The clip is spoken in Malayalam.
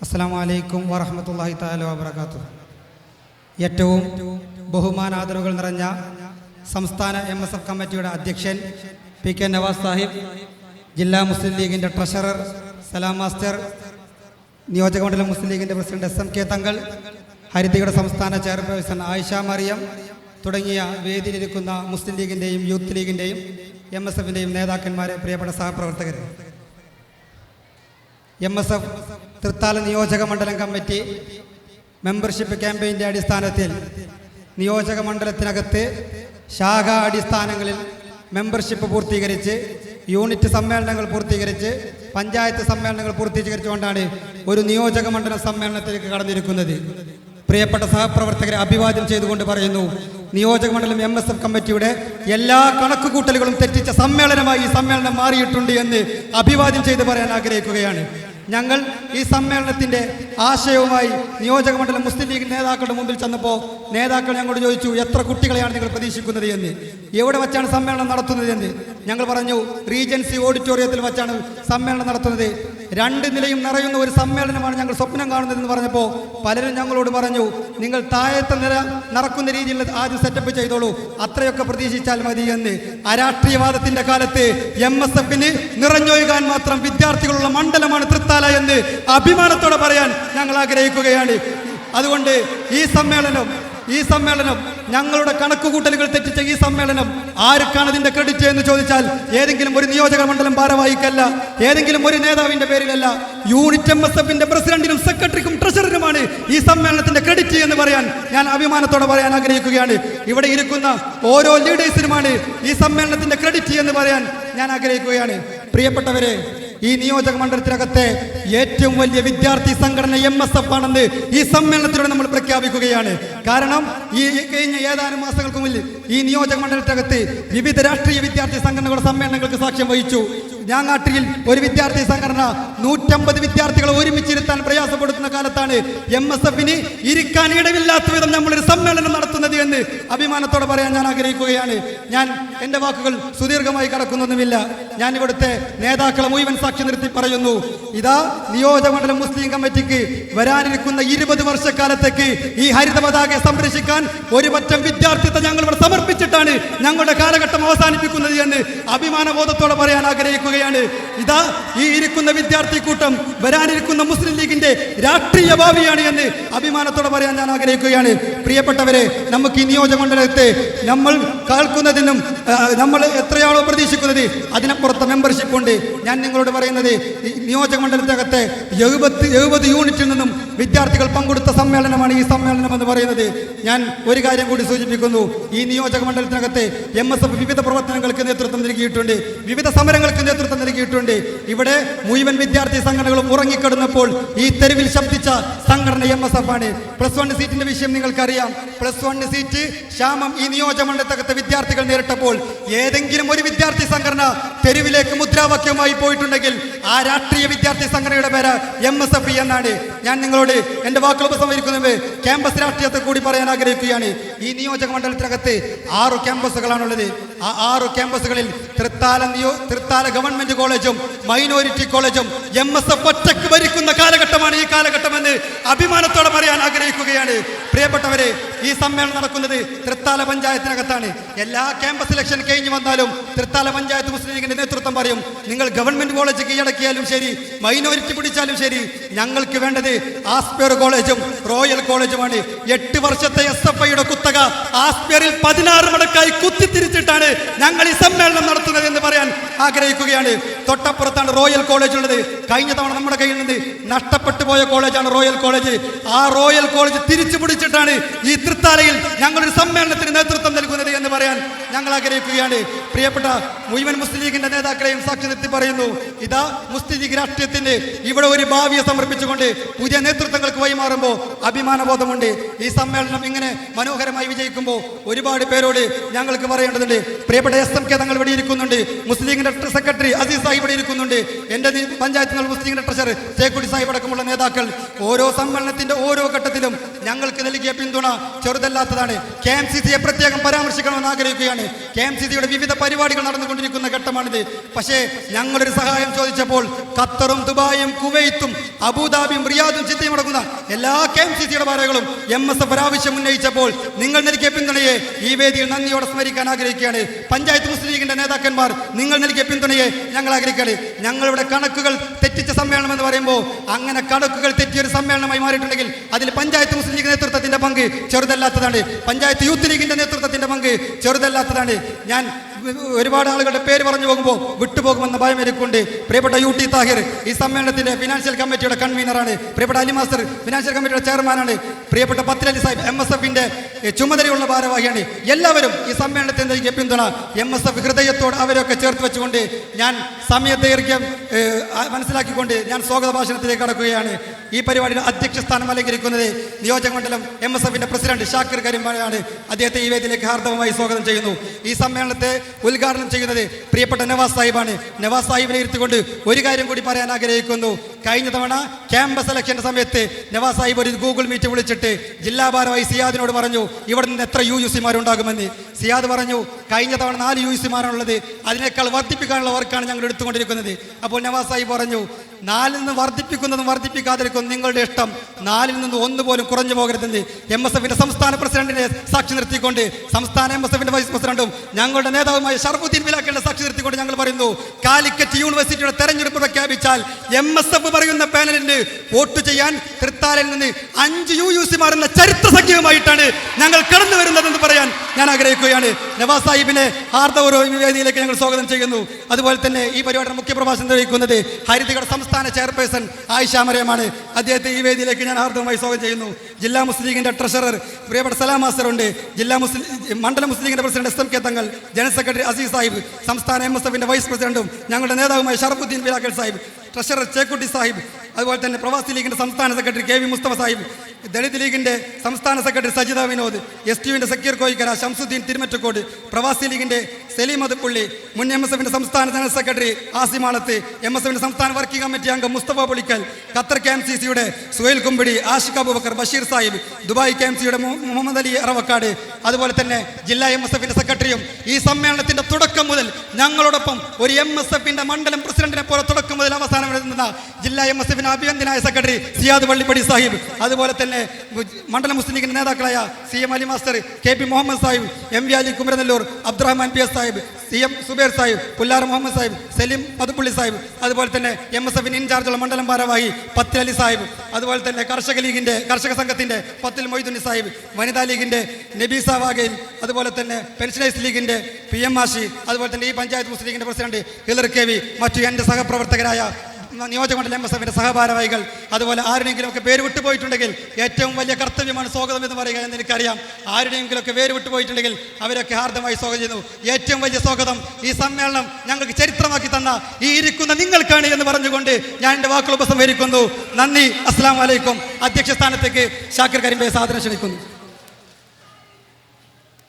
അസ്സാം വലൈക്കും വറഹമത്തല്ലാഹി താല വാബർക്കാത്തു ഏറ്റവും ബഹുമാനാദരവുകൾ നിറഞ്ഞ സംസ്ഥാന എം എസ് എഫ് കമ്മിറ്റിയുടെ അധ്യക്ഷൻ പി കെ നവാസ് സാഹിബ് ജില്ലാ മുസ്ലിം ലീഗിന്റെ ട്രഷറർ സലാം മാസ്റ്റർ നിയോജകമണ്ഡലം മുസ്ലിം ലീഗിന്റെ പ്രസിഡന്റ് എസ് എം കെ തങ്ങൾ ഹരിതയുടെ സംസ്ഥാന ചെയർപേഴ്സൺ ആയിഷ മറിയം തുടങ്ങിയ വേദിയിലിരിക്കുന്ന മുസ്ലിം ലീഗിന്റെയും യൂത്ത് ലീഗിന്റെയും എം എസ് എഫിന്റെയും നേതാക്കന്മാരെ പ്രിയപ്പെട്ട സഹപ്രവർത്തകർ എം എസ് എഫ് തൃത്താല നിയോജക മണ്ഡലം കമ്മിറ്റി മെമ്പർഷിപ്പ് ക്യാമ്പയിന്റെ അടിസ്ഥാനത്തിൽ നിയോജക മണ്ഡലത്തിനകത്ത് ശാഖാ അടിസ്ഥാനങ്ങളിൽ മെമ്പർഷിപ്പ് പൂർത്തീകരിച്ച് യൂണിറ്റ് സമ്മേളനങ്ങൾ പൂർത്തീകരിച്ച് പഞ്ചായത്ത് സമ്മേളനങ്ങൾ പൂർത്തീകരിച്ചുകൊണ്ടാണ് ഒരു നിയോജക മണ്ഡല സമ്മേളനത്തിലേക്ക് കടന്നിരിക്കുന്നത്. പ്രിയപ്പെട്ട സഹപ്രവർത്തകരെ അഭിവാദ്യം ചെയ്തുകൊണ്ട് പറയുന്നു നിയോജക മണ്ഡലം എം എസ് എഫ് കമ്മിറ്റിയുടെ എല്ലാ കണക്കുകൂട്ടലുകളും തെറ്റിച്ച സമ്മേളനമായി ഈ സമ്മേളനം മാറിയിട്ടുണ്ട് എന്ന് അഭിവാദ്യം ചെയ്ത് പറയാൻ ആഗ്രഹിക്കുകയാണ്. ഞങ്ങൾ ഈ സമ്മേളനത്തിന്റെ ആശയവുമായി നിയോജക മണ്ഡലം മുസ്ലിം ലീഗ് നേതാക്കളുടെ മുമ്പിൽ ചെന്നപ്പോൾ നേതാക്കൾ ഞങ്ങളോട് ചോദിച്ചു എത്ര കുട്ടികളെയാണ് നിങ്ങൾ പ്രതീക്ഷിക്കുന്നത്? എന്ന്. എവിടെ വെച്ചാണ് സമ്മേളനം നടത്തുന്നത്? എന്ന്. ഞങ്ങൾ പറഞ്ഞു റീജൻസി ഓഡിറ്റോറിയത്തിൽ വെച്ചാണ് സമ്മേളനം നടത്തുന്നത്. രണ്ട് നിലയും നിറയുന്ന ഒരു സമ്മേളനമാണ് ഞങ്ങൾ സ്വപ്നം കാണുന്നതെന്ന് പറഞ്ഞപ്പോൾ പലരും ഞങ്ങളോട് പറഞ്ഞു നിങ്ങൾ താഴത്തെ നില നടക്കുന്ന രീതിയിൽ ആദ്യം സെറ്റപ്പ് ചെയ്തോളൂ. അത്രയൊക്കെ പ്രതീക്ഷിച്ചാൽ മതി എന്ന്. അരാഷ്ട്രീയവാദത്തിന്റെ കാലത്ത് എം എസ് എഫിന് നിറഞ്ഞൊഴുകാൻ മാത്രം വിദ്യാർത്ഥികളുള്ള മണ്ഡലമാണ് തൃത്താല എന്ന് അഭിമാനത്തോടെ പറയാൻ ഞങ്ങൾ ആഗ്രഹിക്കുകയാണ്. അതുകൊണ്ട് ഈ സമ്മേളനം ഈ സമ്മേളനം ഞങ്ങളുടെ കണക്കുകൂട്ടലുകൾ തെറ്റിച്ച ഈ സമ്മേളനം ആർക്കാണ് ഇതിന്റെ ക്രെഡിറ്റ് എന്ന് ചോദിച്ചാൽ ഏതെങ്കിലും ഒരു നിയോജക മണ്ഡലം ഭാരവാഹിക്കല്ല ഏതെങ്കിലും ഒരു നേതാവിന്റെ പേരിലല്ല. യൂണിറ്റ് എം എസ് എഫിന്റെ പ്രസിഡന്റിനും സെക്രട്ടറിക്കും ട്രഷറിനുമാണ് ഈ സമ്മേളനത്തിന്റെ ക്രെഡിറ്റ് എന്ന് പറയാൻ ഞാൻ അഭിമാനത്തോടെ പറയാൻ ആഗ്രഹിക്കുകയാണ്. ഇവിടെ ഇരിക്കുന്ന ഓരോ ലീഡേഴ്സിനുമാണ് ഈ സമ്മേളനത്തിന്റെ ക്രെഡിറ്റ് എന്ന് പറയാൻ ഞാൻ ആഗ്രഹിക്കുകയാണ്. പ്രിയപ്പെട്ടവരെ ഈ നിയോജക മണ്ഡലത്തിനകത്തെ ഏറ്റവും വലിയ വിദ്യാർത്ഥി സംഘടന എം എസ് എഫ് ആണെന്ന് ഈ സമ്മേളനത്തിലൂടെ നമ്മൾ പ്രഖ്യാപിക്കുകയാണ്. കാരണം ഈ കഴിഞ്ഞ ഏതാനും മാസങ്ങൾക്ക് മുന്നിൽ ഈ നിയോജക മണ്ഡലത്തിനകത്ത് വിവിധ രാഷ്ട്രീയ വിദ്യാർത്ഥി സംഘടനകളുടെ സമ്മേളനങ്ങൾക്ക് സാക്ഷ്യം വഹിച്ചു. ഞാങ്ങാട്ടിയിൽ ഒരു വിദ്യാർത്ഥി സംഘടന നൂറ്റമ്പത് വിദ്യാർത്ഥികളെ ഒരുമിച്ചിരുത്താൻ പ്രയാസപ്പെടുത്തുന്ന കാലത്താണ് എം എസ് എഫിന് ഇരിക്കാൻ ഇടവില്ലാത്ത വിധം നമ്മളൊരു സമ്മേളനം നടത്തുന്നത് എന്ന് അഭിമാനത്തോടെ പറയാൻ ഞാൻ ആഗ്രഹിക്കുകയാണ്. ഞാൻ എന്റെ വാക്കുകൾ സുദീർഘമായി കടക്കുന്നൊന്നുമില്ല. ഞാൻ ഇവിടുത്തെ നേതാക്കളെ മുഴുവൻ സാക്ഷി നിർത്തി പറയുന്നു. ഇതാ നിയോജകമണ്ഡലം മുസ്ലിം കമ്മിറ്റിക്ക് വരാനിരിക്കുന്ന ഇരുപത് വർഷക്കാലത്തേക്ക് ഈ ഹരിത പതാകയെ സംരക്ഷിക്കാൻ ഒരുപറ്റം വിദ്യാർത്ഥിത്വം ഞങ്ങൾ ഇവിടെ സമർപ്പിച്ചിട്ടാണ് ഞങ്ങളുടെ കാലഘട്ടം അവസാനിപ്പിക്കുന്നത് എന്ന് അഭിമാനബോധത്തോടെ പറയാൻ ആഗ്രഹിക്കുകയാണ്. ഇതാ ഈ ഇരിക്കുന്ന വിദ്യാർത്ഥി കൂട്ടം വരാനിരിക്കുന്ന മുസ്ലിം ലീഗിന്റെ രാഷ്ട്രീയ ഭാവിയാണ് എന്ന് അഭിമാനത്തോടെ പറയാൻ ഞാൻ ആഗ്രഹിക്കുകയാണ്. പ്രിയപ്പെട്ടവരെ നമുക്ക് ഈ നിയോജകമണ്ഡലത്തെ നമ്മൾ കേൾക്കുന്നതിനും നമ്മൾ എത്രയാണോ പ്രതീക്ഷിക്കുന്നത് അതിനപ്പുറത്തെ മെമ്പർഷിപ്പ് ഉണ്ട്. ഞാൻ നിങ്ങളോട് പറയുന്നത് നിയോജകമണ്ഡലത്തിനകത്തെ എഴുപത്തി എഴുപത് യൂണിറ്റിൽ നിന്നും വിദ്യാർത്ഥികൾ പങ്കെടുത്ത സമ്മേളനമാണ് ഈ സമ്മേളനം എന്ന് പറയുന്നത്. ഞാൻ ഒരു കാര്യം കൂടി സൂചിപ്പിക്കുന്നു. ഈ നിയോജക മണ്ഡലത്തിനകത്തെ എം എസ് എഫ് വിവിധ പ്രവർത്തനങ്ങൾക്ക് നേതൃത്വം നൽകിയിട്ടുണ്ട്. വിവിധ സമരങ്ങൾക്ക് നേതൃത്വം നൽകിയിട്ടുണ്ട്. ഇവിടെ മുഴുവൻ വിദ്യാർത്ഥി സംഘടനകളും ഉറങ്ങിക്കിടന്നപ്പോൾ ഈ തെരുവിൽ ശബ്ദിച്ച സംഘടന എം എസ് എഫ് ആണ്. പ്ലസ് വൺ സീറ്റിന്റെ വിഷയം നിങ്ങൾക്കറിയാം. പ്ലസ് വൺ സീറ്റ് ക്ഷാമം ഈ നിയോജകമണ്ഡലത്തകത്തെ വിദ്യാർത്ഥികൾ നേരിട്ടപ്പോൾ ഏതെങ്കിലും ഒരു വിദ്യാർത്ഥി സംഘടന തെരുവിലേക്ക് മുദ്രാവാക്യമായി പോയിട്ടുണ്ടെങ്കിൽ ആ രാഷ്ട്രീയ വിദ്യാർത്ഥി സംഘടനയുടെ പേര് എം എസ് എഫ് എന്നാണ്. ഞാൻ നിങ്ങളോട് എന്റെ വാക്കുകൾ ഉപസംഹരിക്കുന്നത്. ക്യാമ്പസ് രാഷ്ട്രീയത്തെ കൂടി പറയാൻ ആഗ്രഹിക്കുകയാണ്. ഈ നിയോജക മണ്ഡലത്തിനകത്ത് ആറ് ക്യാമ്പസുകളാണുള്ളത്. ആ ആറ് ക്യാമ്പസുകളിൽ തൃത്താല നിയോ തൃത്താല ഗവൺമെന്റ് കോളേജും മൈനോറിറ്റി കോളേജും എം എസ് എഫ് ഒറ്റയ്ക്ക് ഭരിക്കുന്ന കാലഘട്ടമാണ് ഈ കാലഘട്ടമെന്ന് അഭിമാനത്തോടെ പറയാൻ ആഗ്രഹിക്കുകയാണ്. പ്രിയപ്പെട്ടവരെ ഈ സമ്മേളനം നടക്കുന്നത് തൃത്താല പഞ്ചായത്തിനകത്താണ്. എല്ലാ ക്യാമ്പസ് ഇലക്ഷൻ കഴിഞ്ഞു വന്നാലും തൃത്താല പഞ്ചായത്ത് മുസ്ലിം ലീഗിന്റെ നേതൃത്വം പറയും നിങ്ങൾ ഗവൺമെന്റ് കോളേജ് കീഴടക്കിയാലും ശരി മൈനോറിറ്റി പിടിച്ചാലും ശരി ഞങ്ങൾക്ക് വേണ്ടത് ആസ്പിയർ കോളേജും റോയൽ കോളേജുമാണ്. എട്ട് വർഷത്തെ എസ് എഫ് ഐയുടെ കുത്തക ആസ്പിയറിൽ പതിനാറ് മടക്കായി കുത്തിത്തിരിച്ചിട്ടാണ് ഞങ്ങൾ ഈ സമ്മേളനം നടത്തുന്നത് എന്ന് പറയാൻ ആഗ്രഹിക്കുകയാണ്. തൊട്ടപ്പുറത്താണ് റോയൽ കോളേജ് ഉള്ളത്. കഴിഞ്ഞ തവണ നമ്മുടെ കയ്യിൽ നിന്ന് നഷ്ടപ്പെട്ടു പോയ കോളേജാണ് റോയൽ കോളേജ്. ആ റോയൽ കോളേജ് തിരിച്ചു പിടിച്ചിട്ടാണ് ഈ തൃത്താലയിൽ ഞങ്ങളൊരു സമ്മേളനത്തിന് നേതൃത്വം നൽകുന്നത് എന്ന് പറയാൻ ഞങ്ങൾ ആഗ്രഹിക്കുകയാണ്. പ്രിയപ്പെട്ട മുഴുവൻ മുസ്ലിം ലീഗിന്റെ നേതാക്കളെയും സാക്ഷി നിർത്തി പറയുന്നു ഇതാ മുസ്ലിം ലീഗ് രാഷ്ട്രീയത്തിന്റെ ഇവിടെ ഒരു ഭാവിയെ സമർപ്പിച്ചുകൊണ്ട് പുതിയ നേതൃത്വങ്ങൾക്ക് വൈമാറുമ്പോൾ അഭിമാനബോധമുണ്ട്. ഈ സമ്മേളനം ഇങ്ങനെ മനോഹരമായി വിജയിക്കുമ്പോൾ ഒരുപാട് പേരോട് ഞങ്ങൾക്ക് പറയേണ്ടതുണ്ട്. പ്രിയപ്പെട്ട എസ് എം കെ തങ്ങൾ ഇവിടെ ഇരിക്കുന്നുണ്ട്. മുസ്ലിം ലീഗിന്റെ സെക്രട്ടറി അസീസ് ഇവിടെ ഇരിക്കുന്നുണ്ട്. എന്റെ പഞ്ചായത്ത് നിങ്ങൾ മുസ്ലിം ട്രഷർ ചേക്കുടി സാഹിബ് അടക്കമുള്ള നേതാക്കൾ ഓരോ സമ്മേളനത്തിന്റെ ഓരോ ഘട്ടത്തിലും ഞങ്ങൾക്ക് നൽകിയ പിന്തുണ ചെറുതല്ലാത്തതാണ്. കെ എം സി സിയെ പ്രത്യേകം പരാമർശിക്കണമെന്ന് ആഗ്രഹിക്കുകയാണ്. കെ എം സി സിയുടെ വിവിധ പരിപാടികൾ നടന്നുകൊണ്ടിരിക്കുന്ന ഘട്ടമാണിത്. പക്ഷേ ഞങ്ങളൊരു സഹായം ചോദിച്ചപ്പോൾ ഖത്തറും ദുബായും കുവൈത്തും അബുദാബിയും റിയാദും ചിത്തയും അടങ്ങുന്ന എല്ലാ കെ എം സി സിയുടെ ഭാരകളും എം എസ് എഫ് ഒരാവശ്യം ഉന്നയിച്ചപ്പോൾ നിങ്ങൾ നൽകിയ പിന്തുണയെ ഈ വേദിയിൽ നന്ദിയോടെ സ്മരിക്കാൻ ആഗ്രഹിക്കുകയാണ്. പഞ്ചായത്ത് മുസ്ലിം ലീഗിന്റെ നേതാക്കന്മാർ നിങ്ങൾ നൽകിയ പിന്തുണയെ ഞങ്ങൾ ആഗ്രഹിക്കുകയാണ് ഞങ്ങളുടെ കണക്കുകൾ തെറ്റിച്ച സമ്മേളനം എന്ന് പറയുമ്പോൾ അങ്ങനെ കണക്കുകൾ തെറ്റിയ ഒരു സമ്മേളനമായി മാറിയിട്ടുണ്ടെങ്കിൽ അതിൽ പഞ്ചായത്ത് മുസ്ലിം ലീഗ് നേതൃത്വത്തിന്റെ പങ്ക് ചെറുതല്ലാത്തതാണ്. പഞ്ചായത്ത് യൂത്ത് ലീഗിന്റെ നേതൃത്വത്തിന്റെ പങ്ക് ചെറുതല്ലാത്തതാണ്. ഞാൻ ഒരുപാട് ആളുകളുടെ പേര് പറഞ്ഞു പോകുമ്പോൾ വിട്ടുപോകുമെന്ന ഭയം എനിക്കുണ്ട്. പ്രിയപ്പെട്ട യു ടി താഹിർ ഈ സമ്മേളനത്തിന്റെ ഫിനാൻഷ്യൽ കമ്മിറ്റിയുടെ കൺവീനറാണ് പ്രിയപ്പെട്ട അലി മാസ്റ്റർ ഫിനാൻഷ്യൽ കമ്മിറ്റിയുടെ ചെയർമാനാണ് പ്രിയപ്പെട്ട പത്തിലലി സാഹിബ് എം എസ് എഫിന്റെ ചുമതലയുള്ള ഭാരവാഹിയാണ്. എല്ലാവരും ഈ സമ്മേളനത്തിൽ നൽകിയ പിന്തുണ എം എസ് എഫ് ഹൃദയത്തോട് അവരെയൊക്കെ ചേർത്ത് വെച്ചുകൊണ്ട് ഞാൻ സമയദൈർഘ്യം മനസ്സിലാക്കിക്കൊണ്ട് ഞാൻ സ്വാഗത ഭാഷണത്തിലേക്ക് കടക്കുകയാണ്. ഈ പരിപാടിയുടെ അധ്യക്ഷ സ്ഥാനം അലങ്കരിക്കുന്നത് നിയോജക മണ്ഡലം എം എസ് എഫിന്റെ പ്രസിഡന്റ് ഷാക്കിർ കരിമ്പാണ് അദ്ദേഹത്തെ ഈ വേദിയിലേക്ക് ഹാർദവമായി സ്വാഗതം ചെയ്യുന്നു. ഈ സമ്മേളനത്തെ ഉദ്ഘാടനം ചെയ്യുന്നത് പ്രിയപ്പെട്ട നവാസ് സാഹിബാണ്. നവാസ് സാഹിബിനെ ഇരുത്തിക്കൊണ്ട് ഒരു കാര്യം കൂടി പറയാൻ ആഗ്രഹിക്കുന്നു. കഴിഞ്ഞ തവണ ക്യാമ്പസ് സെലക്ഷന്റെ സമയത്ത് നവാസ് സാഹിബ് ഒരു ഗൂഗിൾ മീറ്റ് വിളിച്ചിട്ട് ജില്ലാ ഭാരവാഹി സിയാദിനോട് പറഞ്ഞു ഇവിടെ നിന്ന് എത്ര യു യു സിമാരുണ്ടാകുമെന്ന്. സിയാദ് പറഞ്ഞു കഴിഞ്ഞ തവണ നാല് യു സിമാരാണുള്ളത് അതിനേക്കാൾ വർദ്ധിപ്പിക്കാനുള്ള വർക്കാണ് ഞങ്ങൾ എടുത്തുകൊണ്ടിരിക്കുന്നത്. അപ്പോൾ നവാസ് സാഹിബ് പറഞ്ഞു നാലിൽ നിന്ന് വർദ്ധിപ്പിക്കുന്നതും വർദ്ധിപ്പിക്കാതിരിക്കുന്നതും നിങ്ങളുടെ ഇഷ്ടം. നാലിൽ നിന്ന് ഒന്ന് പോലും കുറഞ്ഞു പോകരുതെന്ന് എം എസ് എഫിന്റെ സംസ്ഥാന പ്രസിഡന്റിനെ സാക്ഷി നിർത്തിക്കൊണ്ട് സംസ്ഥാന എം എസ് എഫിന്റെ വൈസ് പ്രസിഡന്റും ഞങ്ങളുടെ നേതാവുമായ ഷർഫുദ്ദീൻ ബിലാക്കിന്റെ സാക്ഷി നിർത്തിക്കൊണ്ട് ഞങ്ങൾ പറയുന്നു കാലിക്കറ്റ് യൂണിവേഴ്സിറ്റിയുടെ തെരഞ്ഞെടുപ്പ് പ്രഖ്യാപിച്ചാൽ എം എസ് എഫ് പറയുന്ന പാനലിന് വോട്ട് ചെയ്യാൻ തൃത്താലയിൽ നിന്ന് അഞ്ച് യു യു സിമാർ എന്ന ചരിത്ര സഖ്യവുമായിട്ടാണ് ഞങ്ങൾ കടന്നു വരുന്നതെന്ന് പറയാൻ ഞാൻ ആഗ്രഹിക്കുകയാണ് നവാസ് സാഹിബിനെ ഈ വേദിയിലേക്ക് ഞങ്ങൾ സ്വാഗതം ചെയ്യുന്നു. അതുപോലെ തന്നെ ഈ പരിപാടിയുടെ മുഖ്യപ്രഭാഷണം നിർവഹിക്കുന്നത് ഹരിതയുടെ സംസ്ഥാന ചെയർപേഴ്സൺ ആയിഷ മറിയമാണ്. അദ്ദേഹത്തെ ഈ വേദിയിലേക്ക് ഞാൻ ഹാർദവമായി സ്വാഗതം ചെയ്യുന്നു. ജില്ലാ മുസ്ലിം ലീഗിന്റെ ട്രഷറർ പ്രിയപ്പെട്ട സലാം മാസ്റ്റർ ഉണ്ട് ജില്ലാ മുസ്ലിം മണ്ഡല മുസ്ലിം ലീഗിന്റെ president S M K Thangal general secretary Azeez Sahib സംസ്ഥാന എം എസ് എഫിന്റെ വൈസ് പ്രസിഡന്റും ഞങ്ങളുടെ നേതാവുമായ ഷറഫുദ്ദീൻ ബിലാക്കൽ സാഹിബ് ട്രഷറർ ചേക്കുട്ടി സാഹിബ് അതുപോലെ തന്നെ പ്രവാസി ലീഗിന്റെ സംസ്ഥാന secretary K V Musthafa Sahib Dalit ലീഗിന്റെ സംസ്ഥാന secretary Sajitha Vinod S T യുവിന്റെ Zakir Koyikkara Shamsuddin Thirumittacode Pravasi ലീഗിന്റെ സലീം അതുപ്പുള്ളി മുൻ എം എസ് എഫിന്റെ സംസ്ഥാന ജനറൽ സെക്രട്ടറി ആസിമാളത്ത് എം എസ് എഫിന്റെ സംസ്ഥാന വർക്കിംഗ് കമ്മിറ്റി അംഗം Musthafa Pulikkal Qatar K M C സിയുടെ Suhail Kumbidi Ashiq Aboobacker Basheer Sahib Dubai K M സിയുടെ മുഹമ്മദ് അലി അറവക്കാട് അതുപോലെ തന്നെ ജില്ലാ എം എസ് എഫിന്റെ സെക്രട്ടറിയും ഈ സമ്മേളനത്തിന്റെ തുടക്കം മുതൽ ഞങ്ങളോടൊപ്പം ഒരു എം എസ് എഫിന്റെ മണ്ഡലം പ്രസിഡന്റിനെ പോലെ തുടക്കം മുതൽ അവസാനം എഴുതുന്ന ജില്ലാ എം എസ് എഫിന്റെ അഭിനന്ദനായ സെക്രട്ടറി സിയാദ് പള്ളിപ്പടി സാഹിബ് അതുപോലെ തന്നെ മണ്ഡലം മുസ്ലിം ലീഗിന്റെ നേതാക്കളായ C M Ali master K P Muhammad Sahib M V Ali Kumaranellur Abdurahman P S Sahib C M Zubair Sahib Pullar Muhammad Sahib Saleem Madhupally Sahib അതുപോലെ തന്നെ എം എസ് എഫിന് ഇൻചാർജുള്ള മണ്ഡലം ഭാരവാഹി പത്തിൽ അലി സാഹിബ് അതുപോലെ തന്നെ കർഷക ലീഗിന്റെ കർഷക സംഘത്തിന്റെ പത്തിൽ മൊയ്തുണ്ണി സാഹിബ് വനിതാ ലീഗിന്റെ നബീസ വാഗയിൽ അതുപോലെ തന്നെ പെൻഷനേഴ്സ് ലീഗിന്റെ പി എം ആഷി അതുപോലെ തന്നെ ഈ പഞ്ചായത്ത് മുസ്ലിം ലീഗിന്റെ പ്രസിഡന്റ് ഹിലർ കെ വി മറ്റു എന്റെ സഹപ്രവർത്തകരായ നിയോജകമണ്ഡലം എസ് എഫിന്റെ സഹഭാരവാഹികൾ അതുപോലെ ആരുടെയെങ്കിലും ഒക്കെ പേര് വിട്ടുപോയിട്ടുണ്ടെങ്കിൽ ഏറ്റവും വലിയ കർത്തവ്യമാണ് സ്വാഗതം എന്ന് പറയുക എന്ന് എനിക്കറിയാം. ആരുടെയെങ്കിലും ഒക്കെ പേര് വിട്ടുപോയിട്ടുണ്ടെങ്കിൽ അവരൊക്കെ ഹാർദമായി സ്വാഗതം ചെയ്യുന്നു. ഏറ്റവും വലിയ സ്വാഗതം ഈ സമ്മേളനം ഞങ്ങൾക്ക് ചരിത്രമാക്കി തന്ന ഈ ഇരിക്കുന്ന നിങ്ങൾക്കാണ് എന്ന് പറഞ്ഞുകൊണ്ട് ഞാൻ എന്റെ വാക്കുകൾ ഉപസംഹരിക്കുന്നു. നന്ദി. അസ്സാം വലൈക്കും അധ്യക്ഷ സ്ഥാനത്തേക്ക് ഷാക്കിർ കരിമ്പയെ സാധനം ക്ഷണിക്കുന്നു